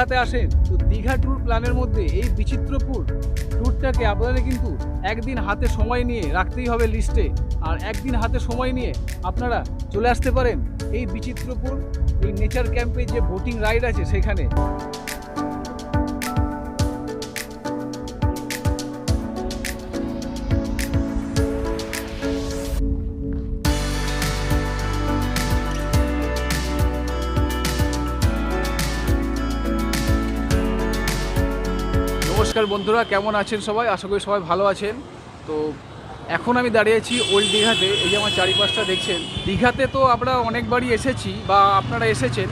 দীঘাতে আসেন, তো দীঘা ট্যুর প্ল্যানের মধ্যে এই বিচিত্রপুর ট্যুরটাকে আপনাদের কিন্তু একদিন হাতে সময় নিয়ে রাখতেই হবে লিস্টে আর একদিন হাতে সময় নিয়ে আপনারা চলে আসতে পারেন এই বিচিত্রপুর, এই নেচার ক্যাম্পে যে বোটিং রাইড আছে সেখানে। নমস্কার বন্ধুরা, কেমন আছেন সবাই? আশা করি সবাই ভালো আছেন। তো এখন আমি দাঁড়িয়েছি ওল্ড দীঘাতে। এই যে আমার চারিপাশটা দেখছেন, দীঘাতে তো আমরা অনেকবারই এসেছি বা আপনারা এসেছেন।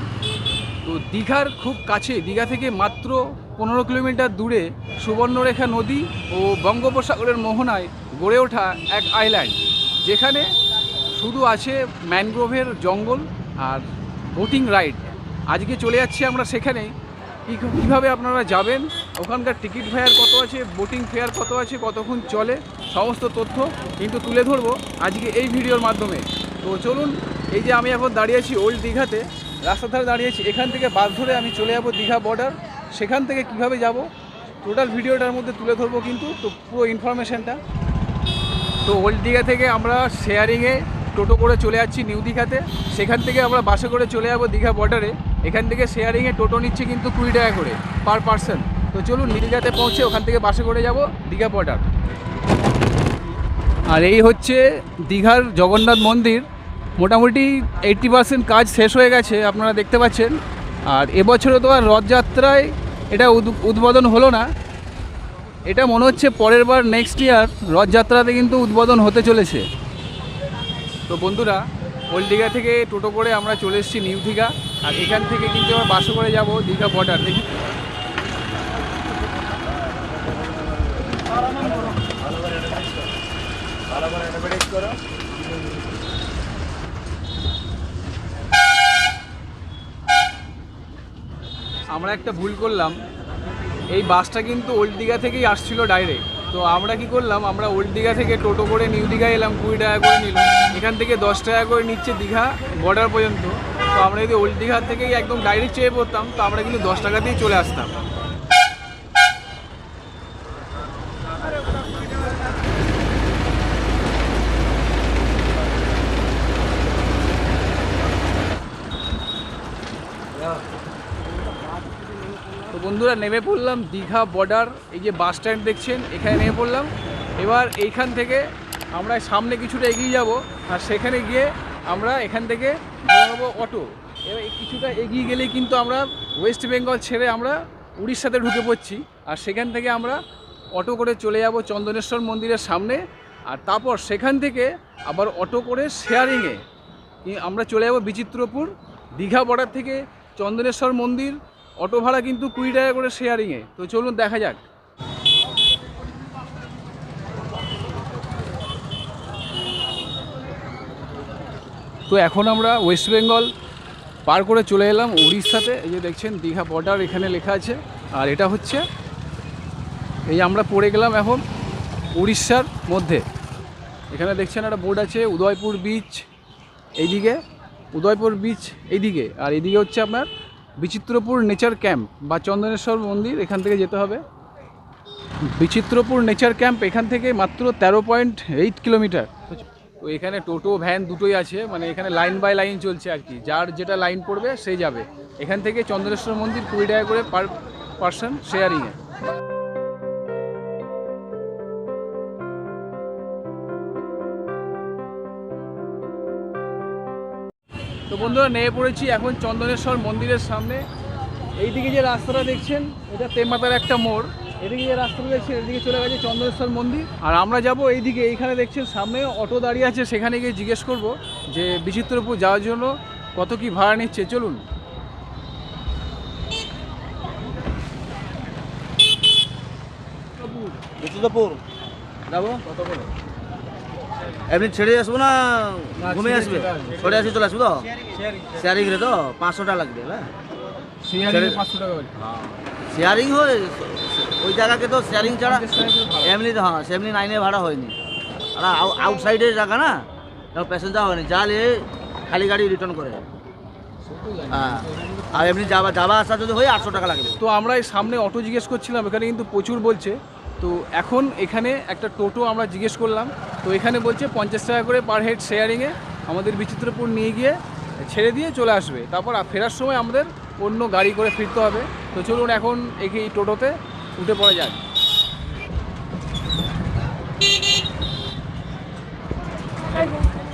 তো দীঘার খুব কাছে, দীঘা থেকে মাত্র পনেরো কিলোমিটার দূরে সুবর্ণরেখা নদী ও বঙ্গোপসাগরের মোহনায় গড়ে ওঠা এক আইল্যান্ড যেখানে শুধু আছে ম্যানগ্রোভের জঙ্গল আর বোটিং রাইড আজকে চলে যাচ্ছি আমরা সেখানেই কি- কীভাবে আপনারা যাবেন? ওখানকার টিকিট ফেয়ার কত আছে? বোটিং ফেয়ার কত আছে? কতক্ষণ চলে? সমস্ত তথ্য কিন্তু তুলে ধরবো আজকে এই ভিডিওর মাধ্যমে। তো চলুন, এই যে আমি এখন দাঁড়িয়ে আছি ওল্ড দীঘাতে, রাস্তার ধারে দাঁড়িয়ে আছি। এখান থেকে বাস ধরে আমি চলে যাব দীঘা বর্ডার সেখান থেকে কীভাবে যাব? টোটাল ভিডিওটার মধ্যে তুলে ধরবো কিন্তু, তো পুরো ইনফরমেশানটা তো ওল্ড দীঘা থেকে আমরা শেয়ারিংয়ে টোটো করে চলে যাচ্ছি নিউ দীঘাতে। সেখান থেকে আমরা বাসে করে চলে যাব দীঘা বর্ডারে এখান থেকে শেয়ারিংয়ে টোটো নিচ্ছে কিন্তু কুড়ি টাকা করে পার পার্সন তো চলুন দীঘাতে পৌঁছে ওখান থেকে বাসে করে যাব, দীঘা বর্ডার আর এই হচ্ছে দীঘার জগন্নাথ মন্দির। মোটামুটি এইটটি পার্সেন্ট কাজ শেষ হয়ে গেছে, আপনারা দেখতে পাচ্ছেন। আর এবছরে তো আর রথযাত্রায় এটা উদ- উদ্বোধন হলো না। এটা মনে হচ্ছে পরের বার নেক্সট ইয়ার রথযাত্রাতে কিন্তু উদ্বোধন হতে চলেছে। তো বন্ধুরা ওল্ড দীঘা থেকে টোটো করে আমরা চলে এসেছি নিউ দীঘা। আর এখান থেকে কিন্তু আমরা বাসে করে যাব দীঘা বর্ডার দেখি। আমরা একটা ভুল করলাম। এই বাসটা কিন্তু ওল্ড দীঘা থেকেই আসছিল ডাইরেক্ট তো আমরা কি করলাম, আমরা ওল্ড দীঘা থেকে টোটো করে নিউ দীঘা এলাম, কুড়ি টাকা করে নিল এখান থেকে দশ টাকা করে নিচ্ছে দীঘা বর্ডার পর্যন্ত। তো আমরা যদি ওল্ড দীঘা থেকেই একদম ডাইরেক্ট চেয়ে পড়তাম, তো আমরা কিন্তু দশ টাকাতেই চলে আসতাম তো বন্ধুরা নেমে পড়লাম দীঘা বর্ডার এই যে বাস স্ট্যান্ড দেখছেন, এখানে নেমে পড়লাম। এবার এইখান থেকে আমরা সামনে কিছুটা এগিয়ে যাব, আর সেখানে গিয়ে আমরা এখান থেকে নেব অটো এবার কিছুটা এগিয়ে গেলেই কিন্তু আমরা ওয়েস্ট বেঙ্গল ছেড়ে আমরা উড়িষ্যাতে ঢুকে পড়ছি, আর সেখান থেকে আমরা অটো করে চলে যাব চন্দনেশ্বর মন্দিরের সামনে। আর তারপর সেখান থেকে আবার অটো করে শেয়ারিংয়ে আমরা চলে যাব বিচিত্রপুর, দীঘা বর্ডার থেকে চন্দনেশ্বর মন্দির অটো ভাড়া কিন্তু কুড়ি টাকা করে শেয়ারিংয়ে তো চলুন দেখা যাক। তো এখন আমরা ওয়েস্ট বেঙ্গল পার করে চলে এলাম উড়িষ্যাতে। এই যে দেখছেন, দীঘা বর্ডার এখানে লেখা আছে। আর এটা হচ্ছে, এই আমরা পড়ে গেলাম এখন উড়িষ্যার মধ্যে। এখানে দেখছেন একটা বোর্ড আছে, উদয়পুর বিচ এইদিকে, উদয়পুর বিচ এইদিকে। আর এদিকে হচ্ছে আপনার বিচিত্রপুর নেচার ক্যাম্প বা চন্দনেশ্বর মন্দির, এখান থেকে যেতে হবে। বিচিত্রপুর নেচার ক্যাম্প এখান থেকে মাত্র তেরো পয়েন্ট এইট কিলোমিটার। তো এখানে টোটো, ভ্যান দুটোই আছে মানে এখানে লাইন বাই লাইন চলছে আর কি। যার যেটা লাইন পড়বে সেই যাবে। এখান থেকে চন্দ্রেশ্বর মন্দির কুড়ি টাকা করে পার পার্সন শেয়ারিংয়ে। তো বন্ধুরা নেমে পড়েছি এখন চন্দনেশ্বর মন্দিরের সামনে। এইদিকে যে রাস্তাটা দেখছেন এটা তেমাতার একটা মোড়। এদিকে যে রাস্তাটা দেখছেন এদিকে চলে গেছে চন্দনেশ্বর মন্দির। আর আমরা যাব এইদিকে এইখানে দেখছেন সামনে অটো দাঁড়িয়ে আছে সেখানে গিয়ে জিজ্ঞেস করব যে বিচিত্রপুর যাওয়ার জন্য কত কি ভাড়া নিচ্ছে চলুন। বিচিত্রপুর। যাব? কত করে? এমনি ছেড়ে আসব না? ঘুমে আসবে? আসবে। ছেড়ে আসি চলে আসব তো? শেয়ারিং রে তো? পাঁচশো টাকা লাগবে হ্যাঁ। শেয়ারিং হয় ওই জায়গাকে তো শেয়ারিং ছাড়া। এমনি তো হ্যাঁ সেমনি নাইনে ভাড়া হয়নি। আর আউটসাইডের জায়গা না? প্যাসেঞ্জার হয়নি। যা নিয়ে খালি গাড়ি রিটার্ন করে। হ্যাঁ। আর এমনি যাওয়া যাওয়া আসা যদি হয় আটশো টাকা লাগবে। তো আমরা এই সামনে অটো জিজ্ঞেস করছিলাম এখানে কিন্তু প্রচুর বলছে। তো এখন এখানে একটা টোটো আমরা জিজ্ঞেস করলাম, তো এখানে বলছে পঞ্চাশ টাকা করে পার হেড শেয়ারিংয়ে আমাদের বিচিত্রপুর নিয়ে গিয়ে ছেড়ে দিয়ে চলে আসবে। তারপর ফেরার সময় আমাদের অন্য গাড়ি করে ফিরতে হবে। তো চলুন এখন একে এই টোটোতে উঠে পড়া যাক।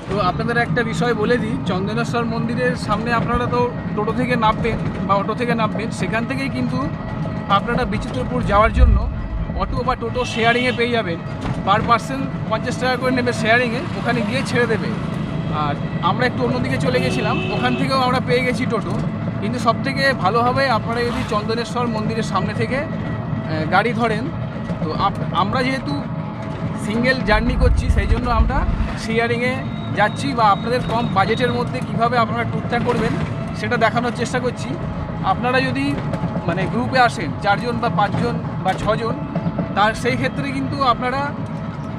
তো আপনাদের একটা বিষয় বলে দিই চন্দনেশ্বর মন্দিরের সামনে আপনারা তো টোটো থেকে নামবেন বা অটো থেকে নামবেন, সেখান থেকেই কিন্তু আপনারা বিচিত্রপুর যাওয়ার জন্য অটো বা টোটো শেয়ারিংয়ে পেয়ে যাবেন পার পার্সন পঞ্চাশ টাকা করে নেবে শেয়ারিংয়ে ওখানে গিয়ে ছেড়ে দেবে। আর আমরা একটু অন্যদিকে চলে গেছিলাম, ওখান থেকেও আমরা পেয়ে গেছি টোটো। কিন্তু সবথেকে ভালো হবে, আপনারা যদি চন্দনেশ্বর মন্দিরের সামনে থেকে গাড়ি ধরেন, তো আমরা যেহেতু সিঙ্গেল জার্নি করছি, সেই জন্য আমরা শেয়ারিংয়ে যাচ্ছি বা আপনাদের কম বাজেটের মধ্যে কীভাবে আপনারা ট্যুরটা করবেন, সেটা দেখানোর চেষ্টা করছি। আপনারা যদি মানে গ্রুপে আসেন, চারজন বা পাঁচজন বা ছজন, তার সেই ক্ষেত্রে কিন্তু আপনারা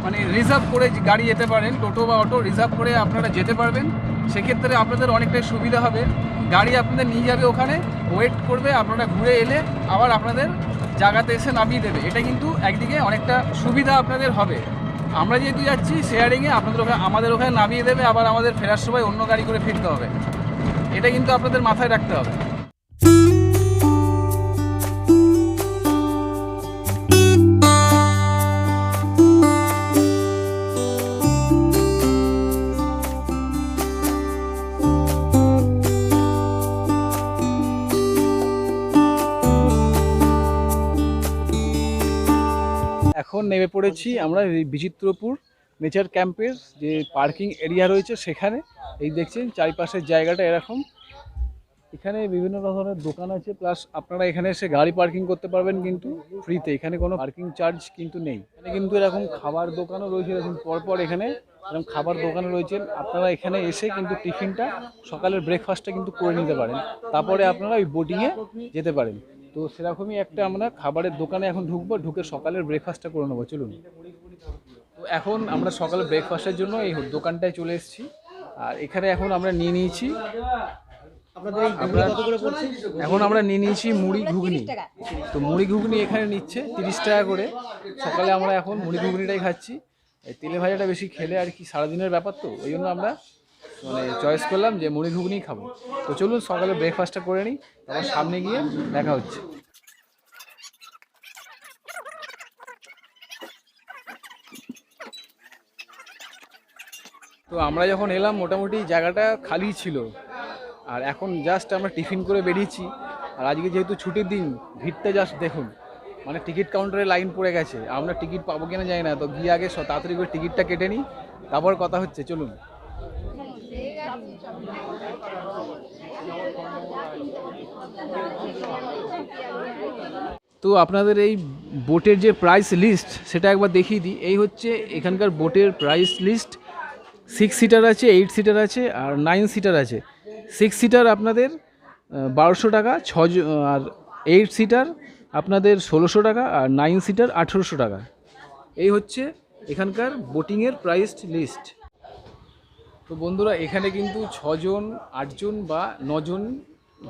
মানে রিজার্ভ করে গাড়ি যেতে পারেন, টোটো বা অটো রিজার্ভ করে আপনারা যেতে পারবেন। সেক্ষেত্রে আপনাদের অনেকটাই সুবিধা হবে। গাড়ি আপনাদের নিয়ে যাবে ওখানে ওয়েট করবে, আপনারা ঘুরে এলে আবার আপনাদের জায়গাতে এসে নামিয়ে দেবে। এটা কিন্তু একদিকে অনেকটা সুবিধা আপনাদের হবে। আমরা যেহেতু যাচ্ছি শেয়ারিংয়ে আপনাদের ওখানে, আমাদের ওখানে নামিয়ে দেবে, আবার আমাদের ফেরার সময় অন্য গাড়ি করে ফিরতে হবে। এটা কিন্তু আপনাদের মাথায় রাখতে হবে। নেমে পড়েছি আমরা বিচিত্রপুর নেচার ক্যাম্পের যে পার্কিং এরিয়া রয়েছে সেখানে। এই দেখছেন চারিপাশের জায়গাটা এরকম। এখানে বিভিন্ন ধরনের দোকান আছে, প্লাস আপনারা এখানে এসে গাড়ি পার্কিং করতে পারবেন কিন্তু ফ্রিতে। এখানে কোনো পার্কিং চার্জ কিন্তু নেই। এখানে কিন্তু এরকম খাবার দোকানও রয়েছে, এরকম পরপর এখানে এরকম খাবার দোকানও রয়েছেন আপনারা এখানে এসে কিন্তু টিফিনটা সকালের ব্রেকফাস্টটা কিন্তু করে নিতে পারেন। তারপরে আপনারা ওই বোটিংয়ে যেতে পারেন। তো সেরকমই একটা আমরা খাবারের দোকানে এখন ঢুকবো ঢুকে সকালের ব্রেকফাস্টটা করে নেব চলুন। তো এখন আমরা সকালে ব্রেকফাস্টের জন্য এই দোকানটায় চলে এসেছি। আর এখানে এখন আমরা নিয়ে নিয়েছি এখন আমরা নিয়ে নিয়েছি মুড়ি ঘুগনি। তো মুড়ি ঘুগনি এখানে নিচ্ছে তিরিশ টাকা করে। সকালে আমরা এখন মুড়ি ঘুগনিটাই খাচ্ছি। এই তেলে ভাজাটা বেশি খেলে আর কি সারাদিনের ব্যাপার তো ওই জন্য আমরা মানে চয়েস করলাম যে মুড়ি ঘুগনি খাব। তো চলুন সকালে ব্রেকফাস্টটা করে নিই, তারপর সামনে গিয়ে দেখা হচ্ছে। তো আমরা যখন এলাম, মোটামুটি জায়গাটা খালি ছিল। আর এখন জাস্ট আমরা টিফিন করে বেরিয়েছি। আর আজকে যেহেতু ছুটির দিন, ভিড়টা জাস্ট দেখুন মানে টিকিট কাউন্টারে লাইন পড়ে গেছে। আমরা টিকিট পাবো কিনা জানি না, তো গিয়ে আগে তাড়াতাড়ি করে টিকিটটা কেটে নিই। তারপর কথা হচ্ছে, চলুন। তো আপনাদের এই বোটের যে প্রাইস লিস্ট সেটা একবার দেখিয়ে দিই। এই হচ্ছে এখানকার বোটের প্রাইস লিস্ট সিক্স সিটার আছে এইট সিটার আছে, আর নাইন সিটার আছে। সিক্স সিটার আপনাদের বারোশো টাকা ছ আর এইট সিটার আপনাদের ষোলোশো টাকা, আর নাইন সিটার আঠেরোশো টাকা। এই হচ্ছে এখানকার বোটিংয়ের প্রাইস লিস্ট তো বন্ধুরা, এখানে কিন্তু ছজন, আটজন বা নজন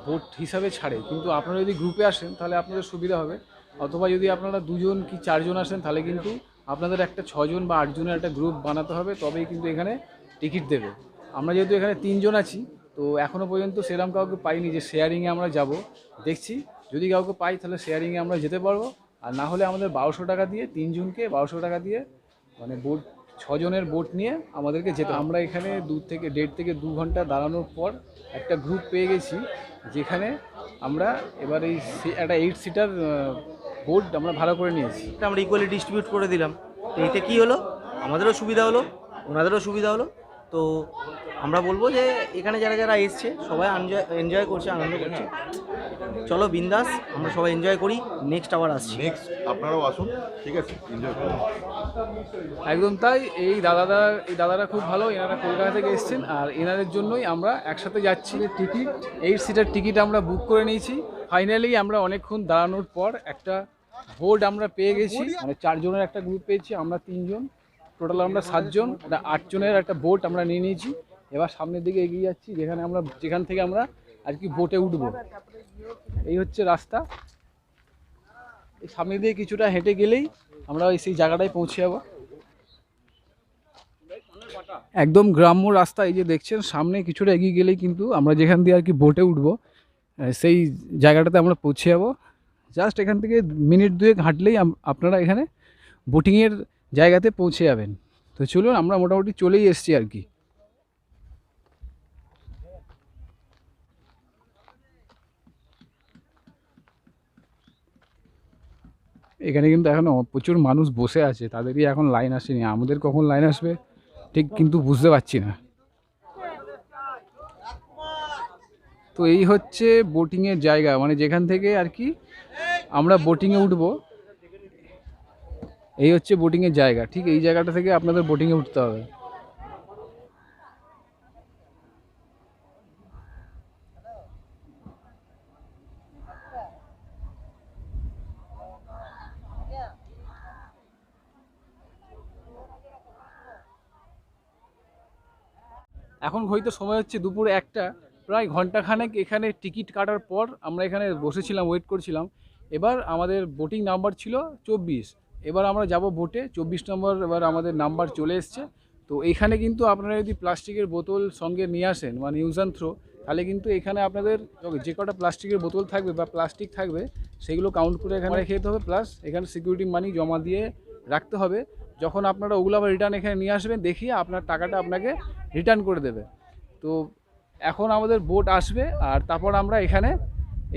ভোট হিসাবে ছাড়ে। কিন্তু আপনারা যদি গ্রুপে আসেন, তাহলে আপনাদের সুবিধা হবে। অথবা যদি আপনারা দুজন কি চারজন আসেন, তাহলে কিন্তু আপনাদের একটা ছজন বা আটজনের একটা গ্রুপ বানাতে হবে। তবেই কিন্তু এখানে টিকিট দেবে। আমরা যেহেতু এখানে তিনজন আছি, তো এখনও পর্যন্ত সেরকম কাউকে পাইনি যে শেয়ারিংয়ে আমরা যাব। দেখছি, যদি কাউকে পাই, তাহলে শেয়ারিংয়ে আমরা যেতে পারব। আর না হলে আমাদের বারোশো টাকা দিয়ে তিনজনকে বারোশো টাকা দিয়ে মানে বোট ছজনের বোট নিয়ে আমাদেরকে যেতে আমরা এখানে দু থেকে দেড় থেকে দু ঘণ্টা দাঁড়ানোর পর একটা গ্রুপ পেয়ে গেছি, যেখানে আমরা এবার এই একটা এইট সিটার বোট আমরা ভালো করে নিয়েছি। আমরা ইকুয়ালি ডিস্ট্রিবিউট করে দিলাম। এতে কী হলো? আমাদেরও সুবিধা হলো, ওনাদেরও সুবিধা হলো তো আমরা বলব যে এখানে যারা যারা এসছে সবাই এনজয় এনজয় করছে আনন্দ করছে। চলো বিন্দাস আমরা সবাই এনজয় করি নেক্সট আবার আসছি। নেক্সট আপনারাও আসুন ঠিক আছে এনজয় করুন। একদম তাই এই দাদারা এই দাদারা খুব ভালো এনারা কলকাতা থেকে এসেছেন আর এনাদের জন্যই আমরা একসাথে যাচ্ছি। টিকিট এইট সিটের টিকিট আমরা বুক করে নিয়েছি। ফাইনালি আমরা অনেকক্ষণ দাঁড়ানোর পর একটা বোর্ড আমরা পেয়ে গেছি। মানে চারজনের একটা গ্রুপ পেয়েছি আমরা তিনজন। টোটাল আমরা সাতজন, একটা আটজনের একটা বোট আমরা নিয়ে নিয়েছি। এবার সামনের দিকে এগিয়ে যাচ্ছি, যেখানে আমরা, যেখান থেকে আমরা আর কি বোটে উঠবো। এই হচ্ছে রাস্তা। এই সামনে দিয়ে কিছুটা হেঁটে গেলেই আমরা সেই জায়গাটায় পৌঁছে যাব। একদম গ্রাম্য রাস্তা, এই যে দেখছেন, সামনে কিছুটা এগিয়ে গেলেই কিন্তু আমরা যেখান দিয়ে আর কি বোটে উঠবো সেই জায়গাটাতে আমরা পৌঁছে যাব। জাস্ট এখান থেকে মিনিট দুয়েক হাঁটলেই আপনারা এখানে বোটিংয়ের জায়গাতে পৌঁছে যাবেন। তো চলুন, আমরা মোটামুটি চলেই এসেছি আর কি। এখানে কিন্তু এখন প্রচুর মানুষ বসে আছে, তাদেরই এখন লাইন আসেনি। আমাদের কখন লাইন আসবে, ঠিক কিন্তু বুঝতে পারছি না। তো এই হচ্ছে বোটিংয়ের জায়গা মানে যেখান থেকে আর কি আমরা বোটিংয়ে উঠবো। এই হচ্ছে বোটিংয়ের জায়গা। ঠিক এই জায়গাটা থেকে আপনাদের বোটিংয়ে উঠতে হবে। এখন হয়তো সময় হচ্ছে দুপুর একটা। প্রায় ঘন্টাখানেক এখানে টিকিট কাটার পর আমরা এখানে বসেছিলাম ওয়েট করছিলাম। এবার আমাদের বোটিং নাম্বার ছিল চব্বিশ। এবার আমরা যাব বোটে চব্বিশ নম্বর এবার আমাদের নাম্বার চলে এসছে। তো এখানে কিন্তু আপনারা যদি প্লাস্টিকের বোতল সঙ্গে নিয়ে আসেন মানে ইউজ অ্যান্ড থ্রো তাহলে কিন্তু এখানে আপনাদের যে কটা প্লাস্টিকের বোতল থাকবে বা প্লাস্টিক থাকবে, সেগুলো কাউন্ট করে এখানে রেখে হবে। প্লাস এখানে সিকিউরিটি মানি জমা দিয়ে রাখতে হবে। যখন আপনারা ওগুলো আবার রিটার্ন এখানে নিয়ে আসবেন, দেখিয়ে আপনার টাকাটা আপনাকে রিটার্ন করে দেবে। তো এখন আমাদের বোট আসবে, আর তারপর আমরা এখানে,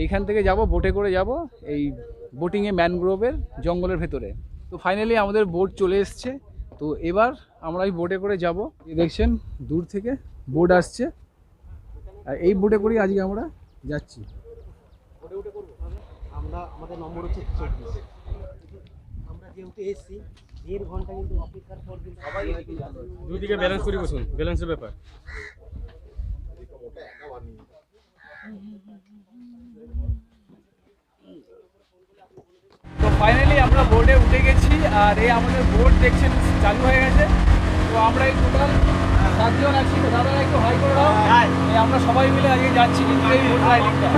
এইখান থেকে যাব বোটে করে যাব, এই বোটিংয়ে ম্যানগ্রোভের জঙ্গলের ভেতরে। তো ফাইনালি আমাদের বোট চলে এসছে। তো এবার আমরা এই বোটে করে যাব। এই দেখছেন দূর থেকে বোট আসছে। আর এই বোটে করেই আজকে আমরা যাচ্ছি। আমরা আমাদের নম্বর হচ্ছে আমরা যেহেতু এসছি দেড় ঘণ্টা কিন্তু অপেক্ষার পর কিন্তু সবাই দুদিকে ব্যালেন্স করে বসুন ব্যালেন্সের ব্যাপার। উঠে গেছি আর এই আমাদের বোর্ড দেখছেন চালু হয়ে গেছে। তো আমরা এই টোটাল সাতজন আছি। তো দাদা একটু হাই করে দাও। আমরা সবাই মিলে আজকে যাচ্ছি কিন্তু এই বোট রাইডিংটা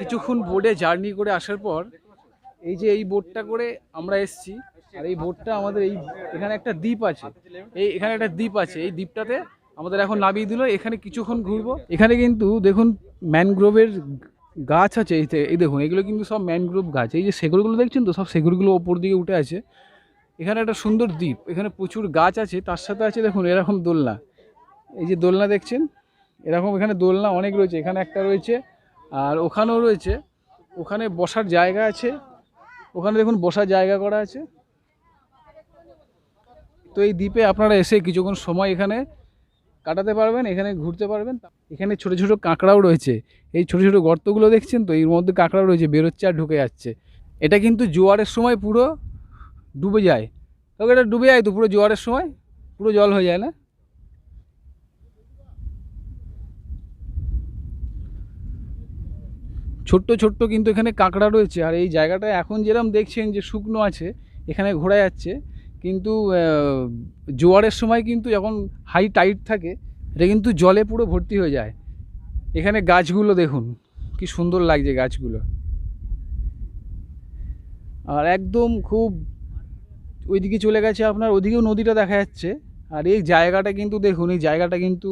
কিছুক্ষণ বোটে জার্নি করে আসার পর, এই যে এই বোটটা করে আমরা এসছি, আর এই বোটটা আমাদের এই, এখানে একটা দ্বীপ আছে। এই, এখানে একটা দ্বীপ আছে। এই দ্বীপটাতে আমাদের এখন নামিয়ে দিল। এখানে কিছুক্ষণ ঘুরবো। এখানে কিন্তু দেখুন ম্যানগ্রোভের গাছ আছে। এই দেখুন, এগুলো কিন্তু সব ম্যানগ্রোভ গাছ। এই যে সেগুলোগুলো দেখছেন তো? সব সেগুলোগুলো ওপর দিকে উঠে আছে। এখানে একটা সুন্দর দ্বীপ। এখানে প্রচুর গাছ আছে। তার সাথে আছে দেখুন, এরকম দোলনা। এই যে দোলনা দেখছেন? এরকম এখানে দোলনা অনেক রয়েছে। এখানে একটা রয়েছে আর ওখানেও রয়েছে। ওখানে বসার জায়গা আছে। ওখানে দেখুন বসার জায়গা করা আছে। তো এই দ্বীপে আপনারা এসে কিছুক্ষণ সময় এখানে কাটাতে পারবেন, এখানে ঘুরতে পারবেন। এখানে ছোট ছোট কাঁকড়াও রয়েছে। এই ছোট ছোট গর্তগুলো দেখছেন তো? এর মধ্যে কাঁকড়া রয়েছে, বেরোচ্ছে আর ঢুকে যাচ্ছে। এটা কিন্তু জোয়ারের সময় পুরো ডুবে যায়। তবে এটা ডুবে যায় তো? পুরো জোয়ারের সময়? পুরো জল হয়ে যায় না? ছোট্ট ছোট্ট কিন্তু এখানে কাঁকড়া রয়েছে। আর এই জায়গাটা এখন যেরকম দেখছেন যে শুকনো আছে, এখানে ঘোরা যাচ্ছে। কিন্তু জোয়ারের সময় কিন্তু যখন হাই টাইট থাকে, এটা কিন্তু জলে পুরো ভর্তি হয়ে যায়। এখানে গাছগুলো দেখুন, কি সুন্দর লাগছে গাছগুলো। আর একদম খুব ওইদিকে চলে গেছে আপনার, ওদিকেও নদীটা দেখা যাচ্ছে। আর এই জায়গাটা কিন্তু দেখুন, এই জায়গাটা কিন্তু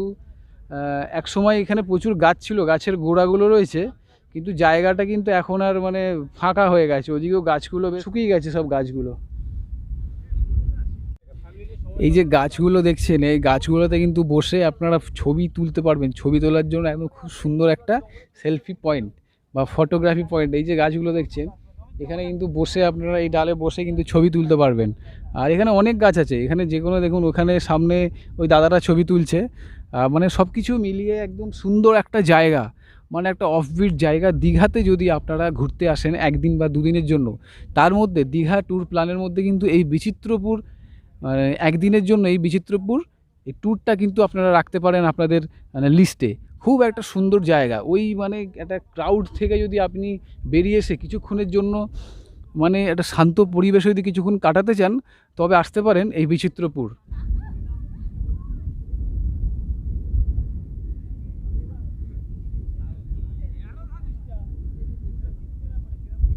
এক সময় এখানে প্রচুর গাছ ছিল, গাছের গোড়াগুলো রয়েছে। কিন্তু জায়গাটা কিন্তু এখন আর মানে ফাঁকা হয়ে গেছে। ওদিকেও গাছগুলো শুকিয়ে গেছে সব গাছগুলো। এই যে গাছগুলো দেখছেন, এই গাছগুলোতে কিন্তু বসে আপনারা ছবি তুলতে পারবেন। ছবি তোলার জন্য একদম খুব সুন্দর একটা সেলফি পয়েন্ট বা ফটোগ্রাফি পয়েন্ট এই যে গাছগুলো দেখছেন, এখানে কিন্তু বসে আপনারা এই ডালে বসে কিন্তু ছবি তুলতে পারবেন। আর এখানে অনেক গাছ আছে। এখানে যে কোনো দেখুন, ওখানে সামনে ওই দাদারা ছবি তুলছে। মানে সব কিছু মিলিয়ে একদম সুন্দর একটা জায়গা। মানে একটা অফবিট জায়গা দীঘাতে যদি আপনারা ঘুরতে আসেন একদিন বা দুদিনের জন্য, তার মধ্যে দীঘা ট্যুর প্ল্যানের মধ্যে কিন্তু এই বিচিত্রপুর মানে একদিনের জন্য এই বিচিত্রপুর, এই ট্যুরটা কিন্তু আপনারা রাখতে পারেন আপনাদের মানে লিস্টে খুব একটা সুন্দর জায়গা। ওই মানে একটা ক্রাউড থেকে যদি আপনি বেরিয়ে এসে কিছুক্ষণের জন্য মানে একটা শান্ত পরিবেশে যদি কিছুক্ষণ কাটাতে চান, তবে আসতে পারেন এই বিচিত্রপুর।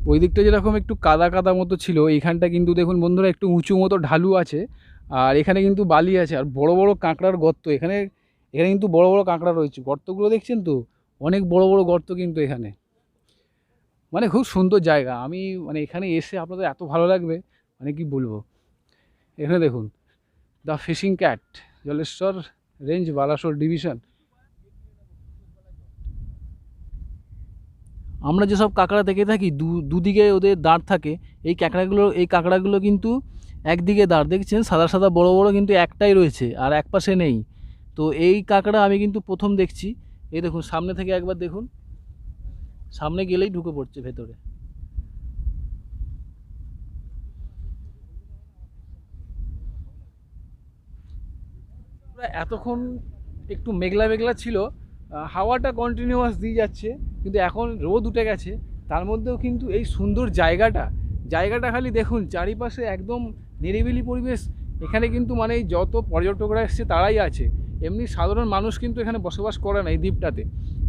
ওই দিকটা যেরকম একটু কাদা কাদা মতো ছিল, এইখানটা কিন্তু দেখুন বন্ধুরা একটু উঁচু মতো ঢালু আছে, আর এখানে কিন্তু বালি আছে, আর বড় বড় কাঁকড়ার গর্ত, এখানে এখানে কিন্তু বড় বড় কাঁকড়া রয়েছে। গর্তগুলো দেখছেন তো? অনেক বড় বড় গর্ত কিন্তু এখানে। মানে খুব সুন্দর জায়গা। আমি মানে এখানে এসে আপনাদের এত ভালো লাগবে মানে কি বলব? এখানে দেখুন, the fishing cat, Jaleswar range Balasore division. আমরা যেসব কাঁকড়া দেখে থাকি, দু, দুদিকে ওদের দাঁড় থাকে, এই কাঁকড়াগুলো এই কাঁকড়াগুলো কিন্তু একদিকে দাঁড়, দেখছেন? সাদা সাদা, বড় বড় কিন্তু একটাই রয়েছে আর এক পাশে নেই। তো এই কাঁকড়া আমি কিন্তু প্রথম দেখছি। এই দেখুন, সামনে থেকে একবার দেখুন। সামনে গেলেই ঢুকে পড়ছে ভেতরে। এতক্ষণ একটু মেঘলা মেঘলা ছিল হাওয়াটা কন্টিনিউয়াস দিয়ে যাচ্ছে, কিন্তু এখন রোদ উঠে গেছে। তার মধ্যেও কিন্তু এই সুন্দর জায়গাটা জায়গাটা খালি দেখুন, চারিপাশে একদম নিরিবিলি পরিবেশ। এখানে কিন্তু মানে যত পর্যটকরা এসছে তারাই আছে। এমনি সাধারণ মানুষ কিন্তু এখানে বসবাস করে না এই দ্বীপটাতে।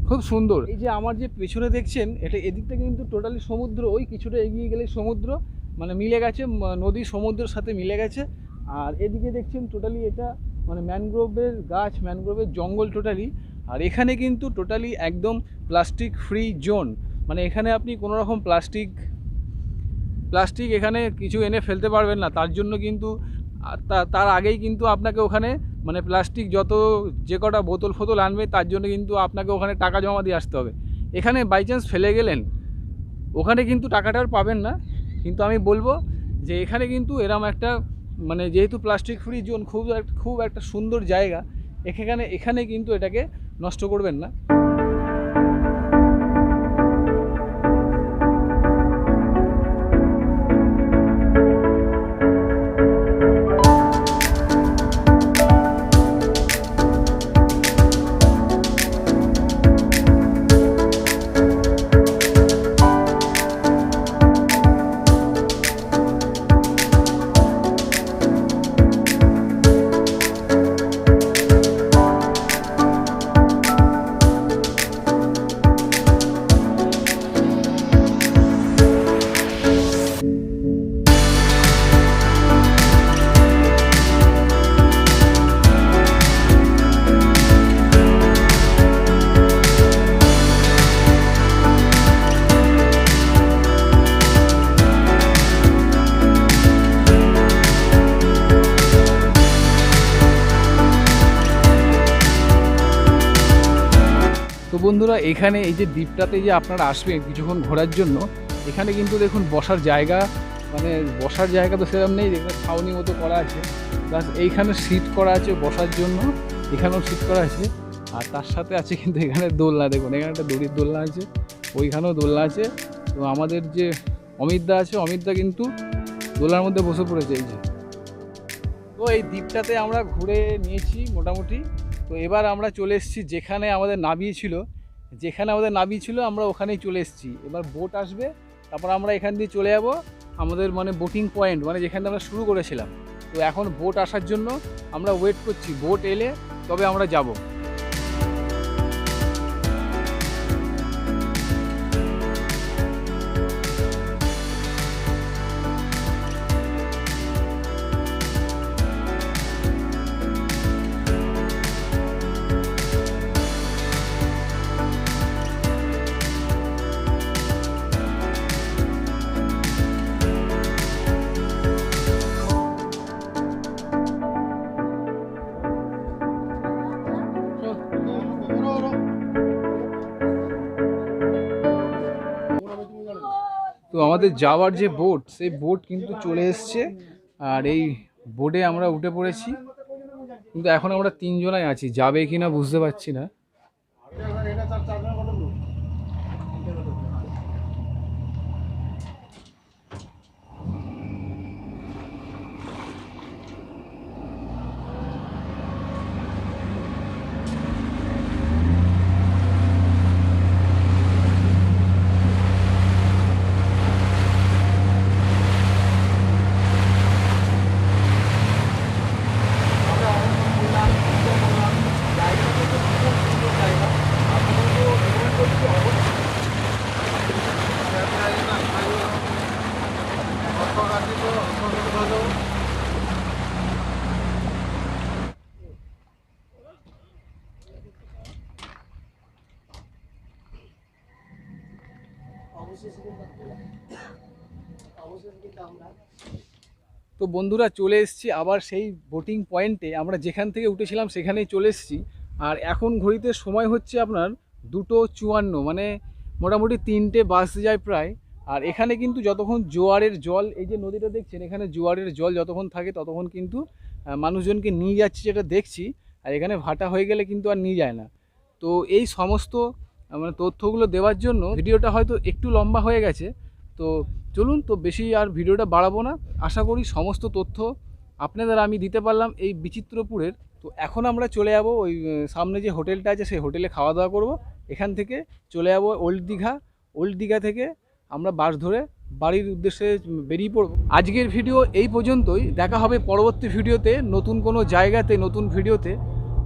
খুব সুন্দর। এই যে আমার যে পেছনে দেখছেন, এটা এদিকটা কিন্তু টোটালি সমুদ্র, ওই কিছুটা এগিয়ে গেলে সমুদ্র। মানে মিলে গেছে নদী সমুদ্রের সাথে মিলে গেছে। আর এদিকে দেখছেন টোটালি এটা মানে ম্যানগ্রোভের গাছ ম্যানগ্রোভের জঙ্গল টোটালি আর এখানে কিন্তু টোটালি একদম প্লাস্টিক ফ্রি জোন মানে এখানে আপনি কোনো রকম প্লাস্টিক প্লাস্টিক এখানে কিছু এনে ফেলতে পারবেন না। তার জন্য কিন্তু তার আগেই কিন্তু আপনাকে ওখানে মানে প্লাস্টিক যত যে কটা বোতল ফোতল আনবে, তার জন্য কিন্তু আপনাকে ওখানে টাকা জমা দিয়ে আসতে হবে। এখানে বাই চান্স ফেলে গেলেন, ওখানে কিন্তু টাকাটা আর পাবেন না। কিন্তু আমি বলব যে এখানে কিন্তু এরম একটা মানে যেহেতু প্লাস্টিক ফ্রি জোন খুব খুব একটা সুন্দর জায়গা। এখানে এখানে কিন্তু এটাকে নষ্ট করবেন না। বন্ধুরা, এখানে এই যে দ্বীপটাতে যে আপনারা আসবেন কিছুক্ষণ ঘোরার জন্য, এখানে কিন্তু দেখুন বসার জায়গা মানে বসার জায়গা তো সেরকম নেই এখানে ছাউনি মতো করা আছে। প্লাস এইখানে সিট করা আছে বসার জন্য, এখানেও সিট করা আছে। আর তার সাথে আছে কিন্তু এখানে দোলনা, দেখুন এখানে একটা দড়ির দোলনা আছে, ওইখানেও দোলনা আছে। তো আমাদের যে অমিতদা আছে, অমিতদা কিন্তু দোলনার মধ্যে বসে পড়েছে এই যে। তো এই দ্বীপটাতে আমরা ঘুরে নিয়েছি মোটামুটি। তো এবার আমরা চলে এসেছি যেখানে আমাদের নাবিয়ে ছিল। যেখানে আমাদের নাবি ছিল, আমরা ওখানেই চলে এসেছি। এবার বোট আসবে, তারপর আমরা এখান দিয়ে চলে যাব, আমাদের মানে বোটিং পয়েন্ট মানে যেখানে আমরা শুরু করেছিলাম। তো এখন বোট আসার জন্য আমরা ওয়েট করছি। বোট এলে তবে আমরা যাব। আমাদের যাওয়ার যে বোট সেই বোট কিন্তু চলে এসছে। আর এই বোটে আমরা উঠে পড়েছি। কিন্তু এখন আমরা তিনজনাই আছি, যাবে কি না বুঝতে পারছি না। তো বন্ধুরা চলে এসেছি আবার সেই বোটিং পয়েন্টে আমরা যেখান থেকে উঠেছিলাম সেখানেই চলে এসেছি। আর এখন ঘড়িতে সময় হচ্ছে আপনার দুটো চুয়ান্ন মানে মোটামুটি তিনটে বাস যায় প্রায়। আর এখানে কিন্তু যতক্ষণ জোয়ারের জল, এই যে নদীটা দেখছেন, এখানে জোয়ারের জল যতক্ষণ থাকে ততক্ষণ কিন্তু মানুষজনকে নিয়ে যাচ্ছে যেটা দেখছি। আর এখানে ভাটা হয়ে গেলে কিন্তু আর নিয়ে যায় না। তো এই সমস্ত মানে তথ্যগুলো দেওয়ার জন্য, ভিডিওটা হয়তো একটু লম্বা হয়ে গেছে। তো চলুন তো বেশি আর ভিডিওটা বাড়াবো না। আশা করি সমস্ত তথ্য আপনাদের আমি দিতে পারলাম এই বিচিত্রপুরের। তো এখন আমরা চলে যাব ওই সামনে যে হোটেলটা আছে, সেই হোটেলে খাওয়া দাওয়া করব। এখান থেকে চলে যাব ওল্ড দীঘা। ওল্ড দীঘা থেকে আমরা বাস ধরে বাড়ির উদ্দেশ্যে বেরিয়ে পড়ব। আজকের ভিডিও এই পর্যন্তই। দেখা হবে পরবর্তী ভিডিওতে নতুন কোনো জায়গাতে, নতুন ভিডিওতে।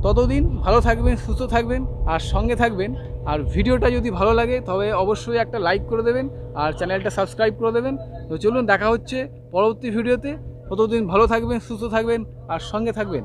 ততদিন ভালো থাকবেন, সুস্থ থাকবেন, আর সঙ্গে থাকবেন আর ভিডিওটা যদি ভালো লাগে, তবে অবশ্যই একটা লাইক করে দেবেন আর চ্যানেলটা সাবস্ক্রাইব করে দেবেন। তো চলুন, দেখা হচ্ছে পরবর্তী ভিডিওতে। ততদিন ভালো থাকবেন, সুস্থ থাকবেন আর সঙ্গে থাকবেন।